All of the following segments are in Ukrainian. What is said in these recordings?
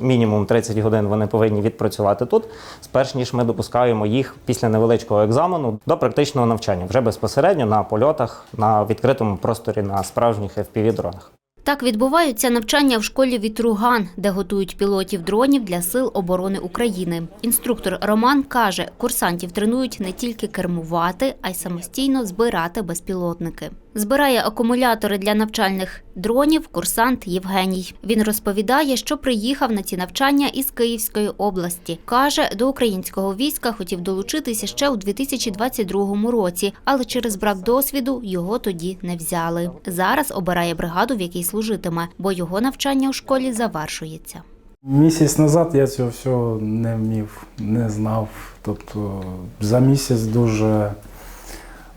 Мінімум 30 годин вони повинні відпрацювати тут, сперш ніж ми допускаємо їх після невеличкого екзамену до практичного навчання, вже безпосередньо на польотах, на відкритому просторі, на справжніх FPV-дронах. Так відбуваються навчання в школі Вітруган, де готують пілотів дронів для сил оборони України. Інструктор Роман каже, курсантів тренують не тільки кермувати, а й самостійно збирати безпілотники. Збирає акумулятори для навчальних дронів курсант Євгеній. Він розповідає, що приїхав на ці навчання із Київської області. Каже, до українського війська хотів долучитися ще у 2022 році, але через брак досвіду його тоді не взяли. Зараз обирає бригаду, в якій служитиме, бо його навчання у школі завершується. Місяць назад я цього всього не вмів, не знав. Тобто за місяць дуже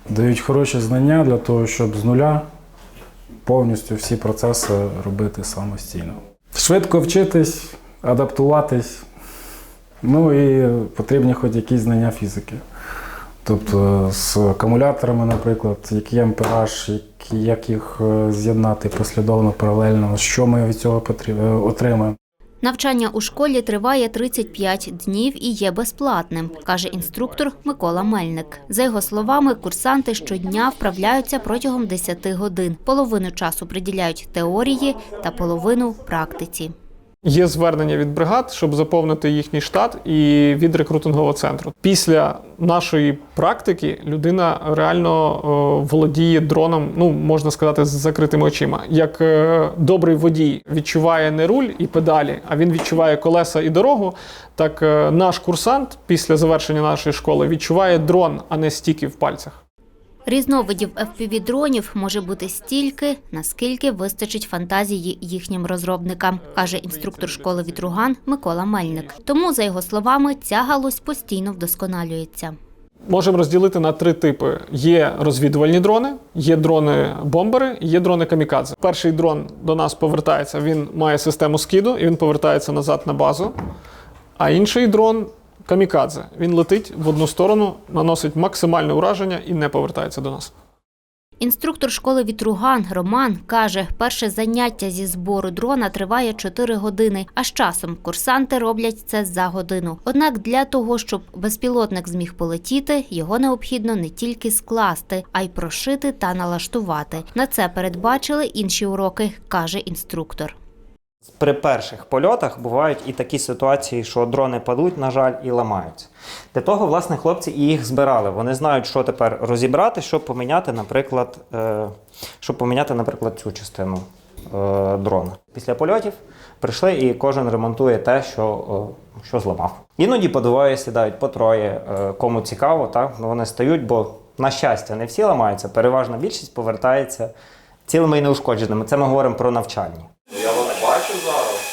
дають хороші знання для того, щоб з нуля повністю всі процеси робити самостійно. Швидко вчитись, адаптуватись. Ну і потрібні хоч якісь знання фізики. Тобто з акумуляторами, наприклад, який ампераж, як їх е, з'єднати послідовно, паралельно, що ми від цього е, отримаємо. Навчання у школі триває 35 днів і є безплатним, каже інструктор Микола Мельник. За його словами, курсанти щодня вправляються протягом 10 годин. Половину часу приділяють теорії та половину практиці. Є звернення від бригад, щоб заповнити їхній штат і від рекрутингового центру. Після нашої практики людина реально е, володіє дроном, ну можна сказати, з закритими очима. Як е, добрий водій відчуває не руль і педалі, а він відчуває колеса і дорогу. Так е, наш курсант після завершення нашої школи відчуває дрон, а не стіки в пальцях. Різновидів FPV-дронів може бути стільки, наскільки вистачить фантазії їхнім розробникам, каже інструктор школи Вітруган Микола Мельник. Тому, за його словами, ця галузь постійно вдосконалюється. Можемо розділити на три типи: є розвідувальні дрони, є дрони-бомбери, є дрони камікадзе. Перший дрон до нас повертається, він має систему скиду і він повертається назад на базу. А інший дрон камікадзе. Він летить в одну сторону, наносить максимальне ураження і не повертається до нас. Інструктор школи Вітруган Роман каже, перше заняття зі збору дрона триває 4 години, а з часом курсанти роблять це за годину. Однак для того, щоб безпілотник зміг полетіти, його необхідно не тільки скласти, а й прошити та налаштувати. На це передбачили інші уроки, каже інструктор. При перших польотах бувають і такі ситуації, що дрони падуть, на жаль, і ламаються. Для того, власне, хлопці і їх збирали. Вони знають, що тепер розібрати, щоб поміняти, наприклад, е, щоб поміняти, наприклад, цю частину е, дрона. Після польотів прийшли і кожен ремонтує те, що, е, що зламав. Іноді по двоє сідають, по троє, кому цікаво, так? Ну, вони стають, бо, на щастя, не всі ламаються, переважна більшість повертається цілими і неушкодженими. Це ми говоримо про навчальні. Ну, Я вас бачу зараз.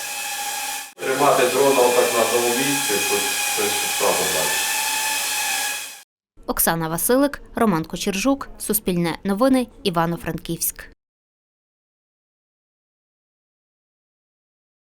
Тримати дрона отак на тому місці, то щось справа бачиш. Оксана Василик, Роман Кочержук, Суспільне новини, Івано-Франківськ.